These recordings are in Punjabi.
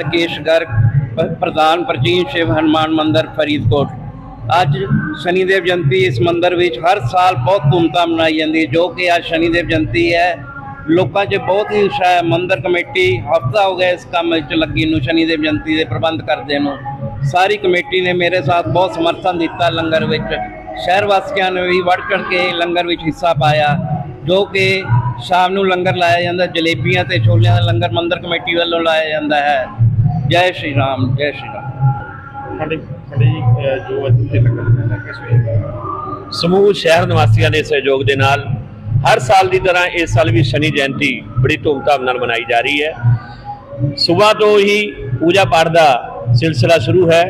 ਰਕੇਸ਼ ਗਰਗ, ਪ- ਪ੍ਰਧਾਨ ਪ੍ਰਾਚੀਨ ਸ਼ਿਵ ਹਨੂਮਾਨ ਮੰਦਿਰ, ਫਰੀਦਕੋਟ। ਅੱਜ ਸ਼ਨੀਦੇਵ ਜਯੰਤੀ ਇਸ ਮੰਦਿਰ ਵਿੱਚ ਹਰ ਸਾਲ ਬਹੁਤ ਧੂਮਧਾਮ ਮਨਾਈ ਜਾਂਦੀ ਹੈ, ਜੋ ਕਿ ਅੱਜ ਸ਼ਨੀਦੇਵ ਜਯੰਤੀ ਹੈ। ਲੋਕਾਂ 'ਚ ਬਹੁਤ ਹੀ ਉਤਸ਼ਾਹ ਹੈ, ਮੰਦਿਰ ਕਮੇਟੀ ਹਫਤਾ ਹੋ ਗਿਆ ਇਸ ਕੰਮ ਵਿੱਚ ਲੱਗੀ ਨੂੰ ਸ਼ਨੀਦੇਵ ਜਯੰਤੀ ਦੇ ਪ੍ਰਬੰਧ ਕਰਦੇ ਨੂੰ। ਸਾਰੀ ਕਮੇਟੀ ਨੇ ਮੇਰੇ ਸਾਥ ਬਹੁਤ ਸਮਰਥਨ ਦਿੱਤਾ ਲੰਗਰ ਵਿੱਚ। ਸ਼ਹਿਰ ਵਾਸੀਆਂ ਨੇ ਵੀ ਵੱਧ ਚੜ੍ਹ ਕੇ ਲੰਗਰ ਵਿੱਚ ਹਿੱਸਾ ਪਾਇਆ, ਜੋ ਕਿ ਸ਼ਾਮ ਨੂੰ ਲੰਗਰ ਲਾਇਆ ਜਾਂਦਾ, ਜਲੇਬੀਆਂ ਤੇ ਛੋਲਿਆਂ ਦਾ ਲੰਗਰ ਮੰਦਰ ਕਮੇਟੀ ਵੱਲੋਂ ਲਾਇਆ ਜਾਂਦਾ ਹੈ। ਜੈ ਸ਼੍ਰੀ ਰਾਮ ਜੈ ਸ਼੍ਰੀ ਰਾਮ। ਸਾਡੇ ਸਾਡੇ ਜੀ ਅਹ ਜੋ ਇੱਥੇ ਕਿਸ ਵੇਲੇ? ਸਮੂਹ ਸ਼ਹਿਰ ਨਿਵਾਸੀਆਂ ਦੇ ਸਹਿਯੋਗ ਦੇ ਨਾਲ ਹਰ ਸਾਲ ਦੀ ਤਰ੍ਹਾਂ ਇਸ ਸਾਲ ਵੀ ਸ਼ਨੀ ਜਯੰਤੀ ਬੜੀ ਧੂਮਧਾਮ ਨਾਲ ਮਨਾਈ ਜਾ ਰਹੀ ਹੈ। ਸਵੇਰ ਤੋਂ ਹੀ ਪੂਜਾ ਪਾਠ ਦਾ ਸਿਲਸਿਲਾ ਸ਼ੁਰੂ ਹੈ।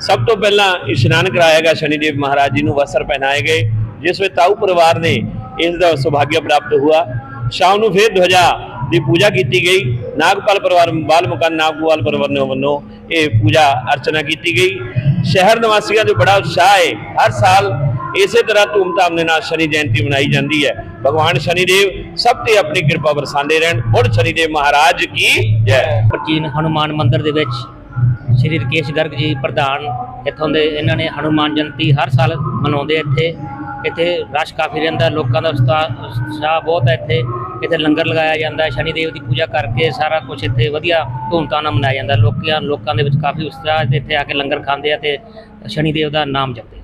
ਸਭ ਤੋਂ ਪਹਿਲਾਂ ਇਸ਼ਨਾਨ ਕਰਾਇਆ ਗਿਆ ਸ਼ਨੀਦੇਵ ਮਹਾਰਾਜ ਜੀ ਨੂੰ ਵਸਤਰ ਪਹਿਨਾਏ ਗਏ ਜਿਸ ਵਿੱਚ ਤਾਊ ਪਰਿਵਾਰ ਨੇ ਇਸ ਦਾ ਸੁਭਾਗਿਆ ਪ੍ਰਾਪਤ ਹੁਆ ਸ਼ਾਮ ਨੂੰ ਫਿਰ ਧਵਜਾ ਦੀ ਪੂਜਾ ਕੀਤੀ ਗਈ। ਨਾਗਪਾਲ ਪਰਿਵਾਰ ਬਾਲ ਮੁਕਨ ਨਾਗਪਾਲ ਪਰਿਵਾਰ ਨੇ ਵੱਲੋਂ ਇਹ ਪੂਜਾ ਅਰਚਨਾ ਕੀਤੀ ਗਈ। ਸ਼ਹਿਰ ਨਿਵਾਸੀਆਂ ਦੇ ਬੜਾ ਉਤਸ਼ਾਹ ਹੈ। ਹਰ ਸਾਲ ਇਸੇ ਤਰ੍ਹਾਂ ਧੂਮਧਾਮ ਦੇ ਨਾਲ ਸ਼ਨੀ ਜਯੰਤੀ ਮਨਾਈ ਜਾਂਦੀ ਹੈ। ਭਗਵਾਨ ਸ਼ਨੀਦੇਵ ਸਭ ਤੇ ਆਪਣੀ ਕਿਰਪਾ ਵਰਸਾਉਂਦੇ ਰਹਿਣ। ਬੁੱਢ ਸ਼ਨੀਦੇਵ ਮਹਾਰਾਜ ਕੀ ਜੈ। ਪ੍ਰਾਚੀਨ ਹਨੂਮਾਨ ਮੰਦਿਰ ਦੇ ਵਿੱਚ ਸ਼੍ਰੀ ਰਕੇਸ਼ ਗਰਗ ਜੀ ਪ੍ਰਧਾਨ ਇੱਥੋਂ ਦੇ ਇਹਨਾਂ ਨੇ ਹਨੂਮਾਨ ਜਯੰਤੀ ਹਰ ਸਾਲ ਮਨਾਉਂਦੇ ਇੱਥੇ। ਇੱਥੇ ਰਸ਼ ਕਾਫੀ ਰਹਿੰਦਾ, ਲੋਕਾਂ ਦਾ ਉਤਸ਼ਾਹ ਉਤਸ਼ਾਹ ਬਹੁਤ ਹੈ ਇੱਥੇ। ਇੱਥੇ ਲੰਗਰ ਲਗਾਇਆ ਜਾਂਦਾ ਹੈ ਸ਼ਨੀ ਦੇਵ ਦੀ ਪੂਜਾ ਕਰਕੇ ਸਾਰਾ ਕੁਝ ਇੱਥੇ ਵਧੀਆ ਧੂਮਧਾਮ ਨਾਲ ਮਨਾਇਆ ਜਾਂਦਾ ਲੋਕਾਂ ਲੋਕਾਂ ਦੇ ਵਿੱਚ ਕਾਫੀ ਉਤਸ਼ਾਹ ਹੈ ਤੇ ਇੱਥੇ ਆ ਕੇ ਲੰਗਰ ਖਾਂਦੇ ਆ ਤੇ ਸ਼ਨੀ ਦੇਵ ਦਾ ਨਾਮ ਜਪਦੇ ਆ।